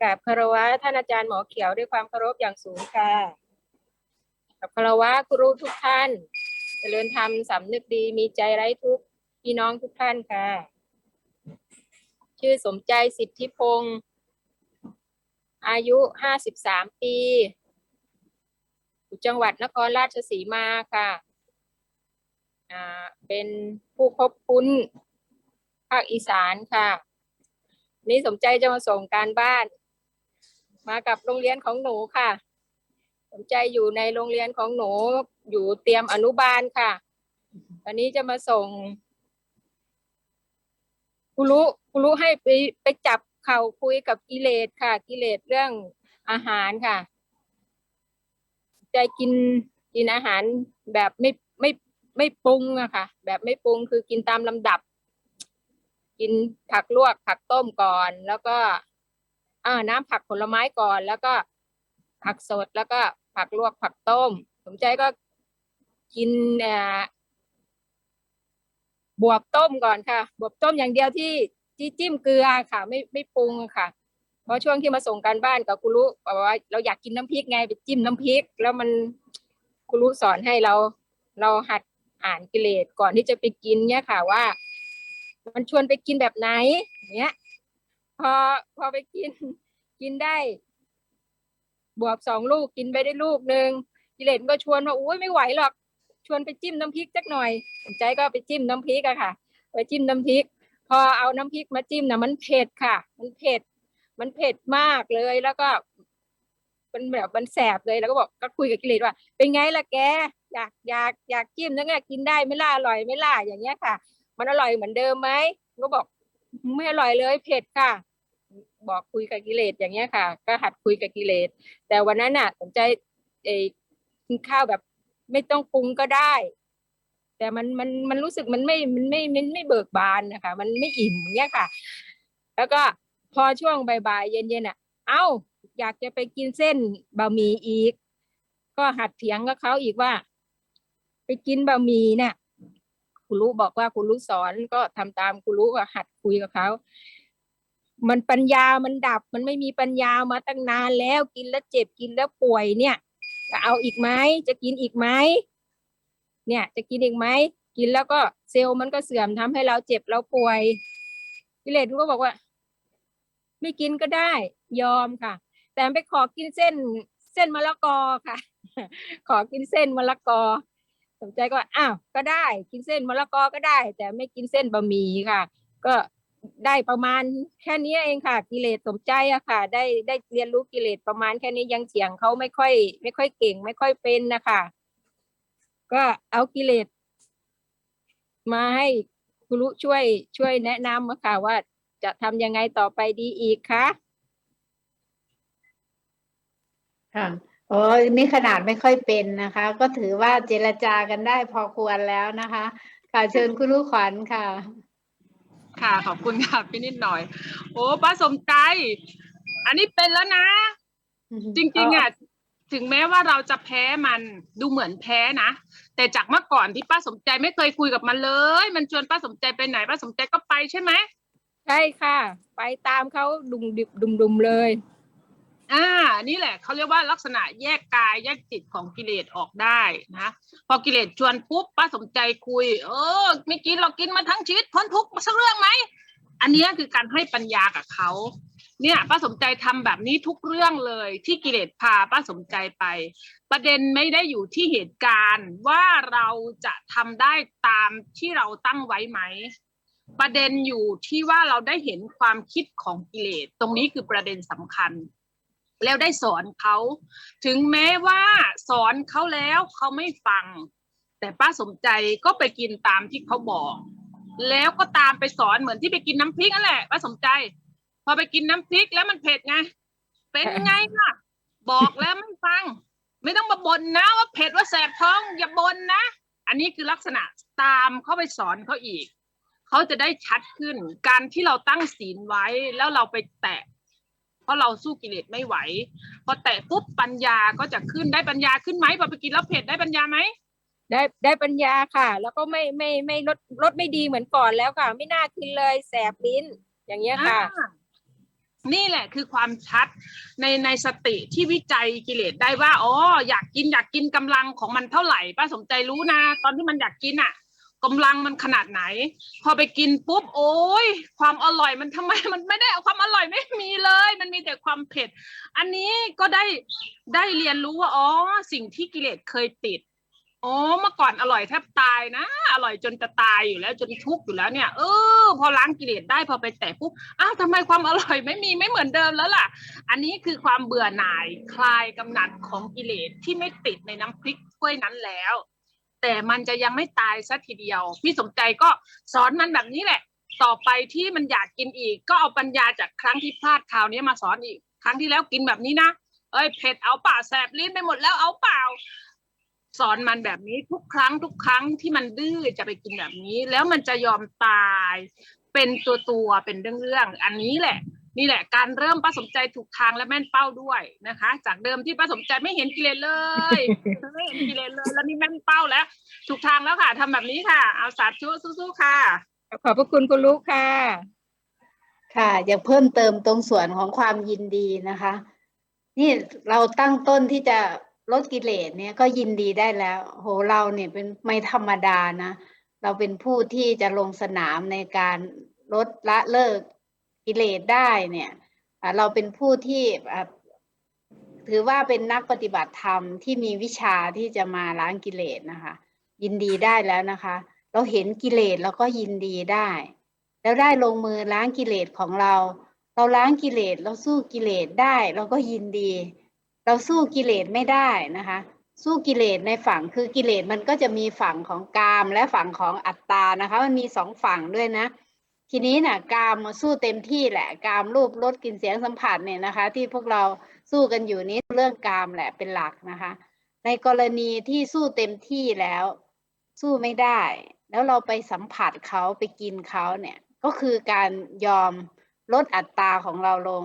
กราบคารวะท่านอาจารย์หมอเขียวด้วยความเคารพอย่างสูงค่ะกับคารวะครูทุกท่านเจริญธรรมสำนึกดีมีใจไร้ทุกข์พี่น้องทุกท่านค่ะ ชื่อสมใจสิทธิพงศ์อายุห้าสิบสามปีอยู่จังหวัดนครราชสีมาค่ะเป็นผู้พบคุ้นภาคอีสานค่ะ นี่สมใจจะมาส่งการบ้าน มากับโรงเรียนของหนูค่ะสมใจอยู่ในโรงเรียนของหนูอยู่เตรียมอนุบาลค่ะวันนี้จะมาส่งครูรู้ครูรู้ให้ไปไปจับเข่าคุยกับกิเลสค่ะ กิเลสเรื่องอาหารค่ะ ใจกินกินอาหารแบบไม่ไม่ไม่ปรุงอะค่ะ แบบไม่ปรุงคือกินตามลำดับ กินผักลวกผักต้มก่อน แล้วก็ อ่าน้ำผักผลไม้ก่อน แล้วก็ผักสดแล้วก็ผักลวกผักต้ม สมใจก็กินอ่อบวบต้มก่อนค่ะ บวบต้มอย่างเดียวที่ที่จิ้มเกลือค่ะ ไม่ไม่ปรุงค่ะ เพราะช่วงที่มาส่งการบ้านกับครูรู้บอกว่าเราอยากกินน้ำพริกไงไปจิ้มน้ำพริก แล้วมันครูรู้สอนให้เราเราหัดอ่านกิเลสก่อนที่จะไปกินเนี่ยค่ะว่า มันชวนไปกินแบบไหนเนี้ย พอพอไปกิน กินได้ บวบสองลูกกินไปได้ลูกหนึ่งกิเลสมันก็ชวนว่าอุ้ยไม่ไหวหรอก ชวนไปจิ้มน้ำพริกสักหน่อยสนใจก็ไปจิ้มน้ำพริกอะค่ะ ไปจิ้มน้ำพริก พอเอาน้ำพริกมาจิ้มนะมันเผ็ดค่ะ มันเผ็ด มันเผ็ดมากเลยแล้วก็มันแบบมันแสบเลยแล้วก็บอกก็คุยกับกิเลสว่า เป็นไงล่ะแกอยากอยากอยากจิ้มนะไงกินได้ไหม่ล่ะอร่อยไหม่ล่ะอย่างเงี้ยค่ะ มันอร่อยเหมือนเดิมไหมก็บอก ไม่อร่อยเลยเผ็ดค่ะ บอกคุยกับกิเลสอย่างเงี้ยค่ะ ก็หัดคุยกับกิเลส แต่วันนั้นน่ะสนใจเอกินข้าวแบบไม่ต้องปรุงก็ได้ แต่มันมันมันรู้สึกมันไม่มันไม่มันไม่เบิกบานนะคะ มันไม่อิ่มเงี้ยค่ะ แล้วก็พอช่วงบ่ายๆเย็นๆอะ เอ้า อยากจะไปกินเส้นบะหมี่อีก ก็หัดเถียงกับเขาอีกว่า ไปกินบะหมี่เนี่ย ครูรู้บอกว่าครูรู้สอนก็ทำตามครูรู้ก็หัดคุยกับเขา มันปัญญามันดับ มันไม่มีปัญญามาตั้งนานแล้วกินแล้วเจ็บกินแล้วป่วยเนี่ยจะเอาอีกไหมจะกินอีกไหมเนี่ย จะกินอีกไหมกินแล้วก็เซลล์มันก็เสื่อมทำให้เราเจ็บเราป่วยกิเลสก็บอกว่า ไม่กินก็ได้ ยอมค่ะ แต่ไปขอกินเส้นเส้นมะละกอค่ะ ขอกินเส้นมะละกอ สนใจก็อ้าวก็ได้กินเส้นมะละกอก็ได้ แต่ไม่กินเส้นบะหมี่ค่ะ ก็ได้ประมาณแค่นี้เองค่ะ กิเลสสมใจอะค่ะ ได้ได้เรียนรู้กิเลสประมาณแค่นี้ยังเสียงเขาไม่ค่อย ไม่ค่อยเก่ง ไม่ค่อยเป็นนะคะก็เอากิเลสมาให้ครูช่วยช่วยแนะนำอะค่ะว่าจะทำยังไงต่อไปดีอีกคะค่ะ โอ้ยนี่ขนาดไม่ค่อยเป็นนะคะ ก็ถือว่าเจรจากันได้พอควรแล้วนะคะ ค่ะเชิญคุณลูกขวัญค่ะ ค่ะ ขอบคุณค่ะพี่นิดหน่อย โอ้ป้าสมใจ อันนี้เป็นแล้วนะ จริงๆอะถึงแม้ว่าเราจะแพ้มันดูเหมือนแพ้นะ แต่จากเมื่อก่อนที่ป้าสมใจไม่เคยคุยกับมันเลย มันชวนป้าสมใจไปไหนป้าสมใจก็ไปใช่ไหมใช่ค่ะ ไปตามเขาดุมดิบดุมดุมเลย อ่า นี่แหละเขาเรียกว่าลักษณะแยกกายแยกจิตของกิเลสออกได้นะ พอกิเลสชวนปุ๊บป้าสมใจคุย เออไม่กินเรากินมาทั้งชีวิตพ้นทุกข์มาสักเรื่องไหม อันนี้คือการให้ปัญญากับเขา เนี่ยป้าสมใจทำแบบนี้ทุกเรื่องเลย ที่กิเลสพาป้าสมใจไป ประเด็นไม่ได้อยู่ที่เหตุการณ์ว่าเราจะทำได้ตามที่เราตั้งไว้ไหมประเด็นอยู่ที่ว่าเราได้เห็นความคิดของกิเลส ตรงนี้คือประเด็นสำคัญ แล้วได้สอนเขา ถึงแม้ว่าสอนเขาแล้วเขาไม่ฟัง แต่ป้าสมใจก็ไปกินตามที่เขาบอก แล้วก็ตามไปสอนเหมือนที่ไปกินน้ำพริกนั่นแหละป้าสมใจ พอไปกินน้ำพริกแล้วมันเผ็ดไง เป็นไงล่ะ บอกแล้วไม่ฟัง ไม่ต้องมาบ่นนะว่าเผ็ดว่าแสบท้องอย่าบ่นนะ อันนี้คือลักษณะตามเข้าไปสอนเขาอีกเขาจะได้ชัดขึ้น การที่เราตั้งศีลไว้แล้วเราไปแตะ ราะเราสู้กิเลสไม่ไหว พอแตะปุ๊บปัญญาก็จะขึ้นได้ปัญญาขึ้นไหมพอไปกินแล้วเผ็ดได้ปัญญาไหมได้ได้ปัญญาค่ะ แล้วก็ไม่ไม่ไม่ลดลดไม่ดีเหมือนก่อนแล้วค่ะ ไม่น่ากินเลยแสบลิ้น อย่างเงี้ยค่ะอ่านี่แหละคือความชัดในในสติที่วิจัยกิเลสได้ว่าอ๋ออยากกินอยากกินกำลังของมันเท่าไหร่ป้าสมใจรู้นะ ตอนที่มันอยากกินอะ กำลังมันขนาดไหน พอไปกินปุ๊บโอ้ยความอร่อยมันทำไมมันไม่ได้ความอร่อยไม่มีเลย มันมีแต่ความเผ็ด อันนี้ก็ได้ได้เรียนรู้ว่าอ๋อสิ่งที่กิเลสเคยติดอ๋อเมื่อก่อนอร่อยแทบตายนะ อร่อยจนจะตายอยู่แล้วจนทุกข์อยู่แล้วเนี่ยเออพอล้างกิเลสได้พอไปแตะปุ๊บอ้าวทำไมความอร่อยไม่มีไม่เหมือนเดิมแล้วล่ะ อันนี้คือความเบื่อหน่ายคลายกำหนัดของกิเลสที่ไม่ติดในน้ำพริกถ้วยนั้นแล้ว แต่มันจะยังไม่ตายซะทีเดียว พี่สมใจก็สอนมันแบบนี้แหละ ต่อไปที่มันอยากกินอีก ก็เอาปัญญาจากครั้งที่พลาดคราวนี้มาสอนอีก ครั้งที่แล้วกินแบบนี้นะเอ้ยเผ็ดเอาเปล่าแสบลิ้นไปหมดแล้วเอาเปล่า สอนมันแบบนี้ทุกครั้งทุกครั้งที่มันดื้อจะไปกินแบบนี้ แล้วมันจะยอมตาย เป็นตัวตัวเป็นเรื่องเรื่องๆอันนี้แหละ นี่แหละการเริ่มป้าสมใจถูกทางและแม่นเป้าด้วยนะคะ จากเดิมที่ป้าสมใจไม่เห็นกิเลสเลยไม่เห็นกิเลสเลยแล้วนี่แม่นเป้าแล้ว ถูกทางแล้วค่ะทำแบบนี้ค่ะ เอาสาธุสู้ๆค่ะ ขอบพระคุณคุณลูกค่ะ ค่ะอยากเพิ่มเติมตรงส่วนของความยินดีนะคะ นี่เราตั้งต้นที่จะลดกิเลสเนี่ยก็ยินดีได้แล้ว โหเราเนี่ยเป็นไม่ธรรมดานะ เราเป็นผู้ที่จะลงสนามในการลดละเลิก กิเลสได้เนี่ยเราเป็นผู้ที่ถือว่าเป็นนักปฏิบัติธรรมที่มีวิชาที่จะมาล้างกิเลสนะคะ ยินดีได้แล้วนะคะ เราเห็นกิเลสเราก็ยินดีได้ แล้วได้ลงมือล้างกิเลสของเรา เราล้างกิเลสเราสู้กิเลสได้เราก็ยินดี เราสู้กิเลสไม่ได้นะคะ สู้กิเลสในฝั่งคือกิเลสมันก็จะมีฝั่งของกามและฝั่งของอัตตานะคะ มันมีสองฝั่งด้วยนะ ทีนี้น่ะกามมาสู้เต็มที่แหละ กามรูปรสกลิ่นเสียงสัมผัสเนี่ยนะคะ ที่พวกเราสู้กันอยู่นี้เรื่องกามแหละเป็นหลักนะคะ ในกรณีที่สู้เต็มที่แล้ว สู้ไม่ได้ แล้วเราไปสัมผัสเขาไปกินเขาเนี่ยก็คือการยอมลดอัตราของเราลง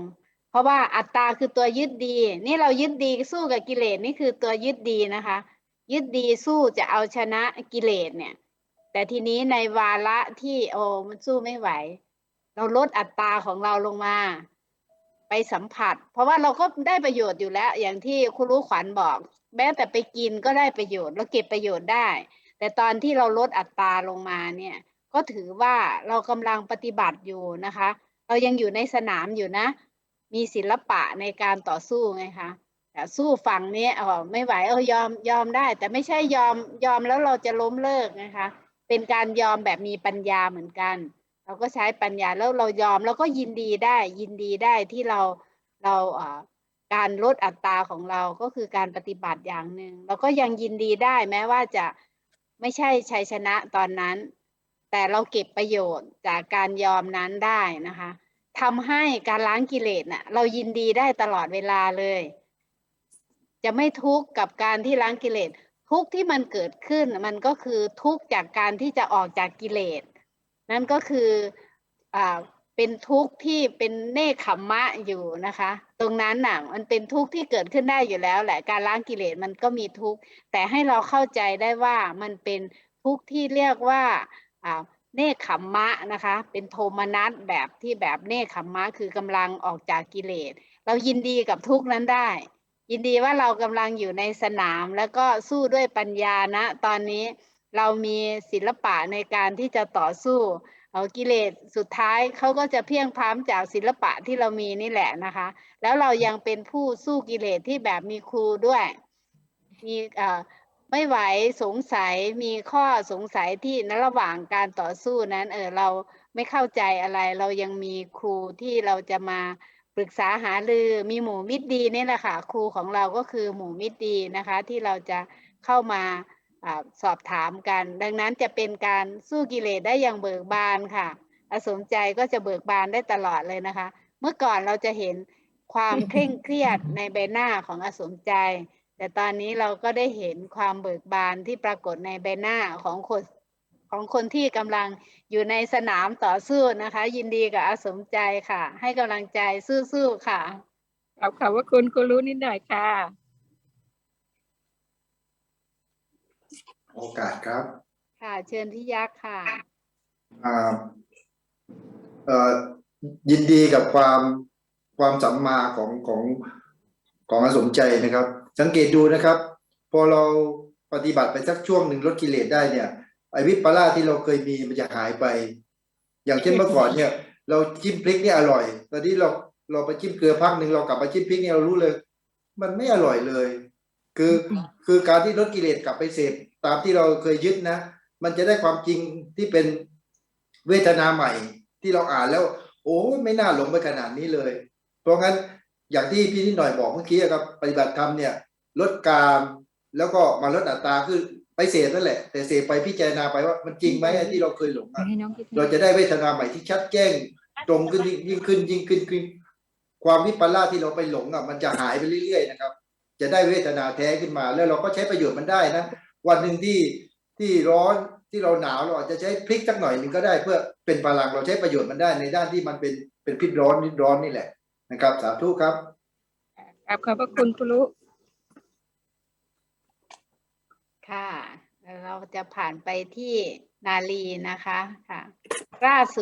เพราะว่าอัตตาคือตัวยึดดี นี่เรายึดดีสู้กับกิเลสนี่คือตัวยึดดีนะคะ ยึดดีสู้จะเอาชนะกิเลสเนี่ย แต่ทีนี้ในวาระที่โอ้มันสู้ไม่ไหว เราลดอัตราของเราลงมา ไปสัมผัส เพราะว่าเราก็ได้ประโยชน์อยู่แล้ว อย่างที่คุณรู้ขวัญบอก แม้แต่ไปกินก็ได้ประโยชน์เราเก็บประโยชน์ได้ แต่ตอนที่เราลดอัตราลงมาเนี่ย ก็ถือว่าเรากำลังปฏิบัติอยู่นะคะ เรายังอยู่ในสนามอยู่นะ มีศิลปะในการต่อสู้ไงคะแต่สู้ฝั่งนี้เออไม่ไหวเออยอมยอมได้ แต่ไม่ใช่ยอมยอมแล้วเราจะล้มเลิกนะคะ เป็นการยอมแบบมีปัญญาเหมือนกัน เราก็ใช้ปัญญาแล้วเรายอมแล้วก็ยินดีได้ ยินดีได้ที่เราเราเออการลดอัตราของเราก็คือการปฏิบัติอย่างหนึ่งเราก็ยังยินดีได้แม้ว่าจะไม่ใช่ชัยชนะตอนนั้น แต่เราเก็บประโยชน์จากการยอมนั้นได้นะคะทำให้การล้างกิเลสน่ะเรายินดีได้ตลอดเวลาเลย จะไม่ทุกข์กับการที่ล้างกิเลส ทุกข์ที่มันเกิดขึ้นมันก็คือทุกข์จากการที่จะออกจากกิเลส นั่นก็คืออ่าเป็นทุกข์ที่เป็นเนคขมมะอยู่นะคะ ตรงนั้นน่ะมันเป็นทุกข์ที่เกิดขึ้นได้อยู่แล้วแหละการล้างกิเลสมันก็มีทุกข์แต่ให้เราเข้าใจได้ว่ามันเป็นทุกข์ที่เรียกว่าเนคขมมะนะคะ เป็นโทมนัสแบบที่แบบเนคขมมะ คือกำลังออกจากกิเลส เรายินดีกับทุกข์นั้นได้ ยินดีว่าเรากำลังอยู่ในสนามแล้วก็สู้ด้วยปัญญานะ ตอนนี้เรามีศิลปะในการที่จะต่อสู้เอากิเลสสุดท้ายเขาก็จะเพียงพร้ำจากศิลปะที่เรามีนี่แหละนะคะ แล้วเรายังเป็นผู้สู้กิเลสที่แบบมีครูด้วย มีเอ่อไม่ไหวสงสัยมีข้อสงสัยที่ในระหว่างการต่อสู้นั้น เออเราไม่เข้าใจอะไร เรายังมีครูที่เราจะมา ปรึกษาหารือมีหมู่มิตรดีนี่แหละค่ะครูของเราก็คือหมู่มิตรดีนะคะ ที่เราจะเข้ามาอสอบถามกัน ดังนั้นจะเป็นการสู้กิเลสได้อย่างเบิกบานค่ะ อสมใจก็จะเบิกบานได้ตลอดเลยนะคะ เมื่อก่อนเราจะเห็นความเคร่งเครียดในใบหน้าของอสมใจ แต่ตอนนี้เราก็ได้เห็นความเบิกบานที่ปรากฏในใบหน้าของคน ของคนที่กำลังอยู่ในสนามต่อสู้นะคะ ยินดีกับอาสมใจค่ะ ให้กำลังใจสู้ๆค่ะขอบขอบพระคุณคุณรู้นิดหน่อยค่ะ โอกาสครับ ค่ะเชิญพี่ยักษ์ค่ะอ่าเอ่อยินดีกับความความสัมมาของของของอสมใจนะครับ สังเกตดูนะครับ พอเราปฏิบัติไปสักช่วงหนึ่งลดกิเลสได้เนี่ย ไอวิปลาสที่เราเคยมีมันจะหายไป อย่างเช่นเมื่อก่อนเนี่ย เราจิ้มพริกเนี่ยอร่อย ตอนนี้เราเราไปจิ้มเกลือพักหนึ่งเรากลับมาจิ้มพริกเนี่ยเรารู้เลย มันไม่อร่อยเลย คือคือการที่ลดกิเลสกลับไปเสพตามที่เราเคยยึดนะ มันจะได้ความจริงที่เป็นเวทนาใหม่ที่เราอ่านแล้ว โอ้ไม่น่าหลงไปขนาดนี้เลย เพราะงั้นอย่างที่พี่นิดหน่อยบอกเมื่อกี้ครับปฏิบัติธรรมเนี่ย ลดกามแล้วก็มาลดอัตราคือ ไปเสพนั่นแหละ แต่เสพไปพิจารณาไปว่ามันจริงไหมไอ้ที่เราเคยหลงอะให้น้องคิดเราจะได้เวทนาใหม่ที่ชัดแจ้งตรงขึ้นยิ่งยิ่งขึ้นยิ่งขึ้นขึ้น ความวิปลาสที่เราไปหลงอะมันจะหายไปเรื่อยๆนะครับ จะได้เวทนาแท้ขึ้นมา แล้วเราก็ใช้ประโยชน์มันได้นะวันหนึ่งที่ที่ร้อนที่เราหนาวเราอาจจะใช้พลิกสักหน่อยหนึ่งก็ได้เพื่อเป็นพลังเราใช้ประโยชน์มันได้ในด้านที่มันเป็นเป็นพิษร้อนนิดร้อนนี่แหละนะครับ สาธุครับครับขอบพระคุณคุณลุ ค่ะ เราจะผ่านไปที่นาลีนะคะค่ะล่าสุด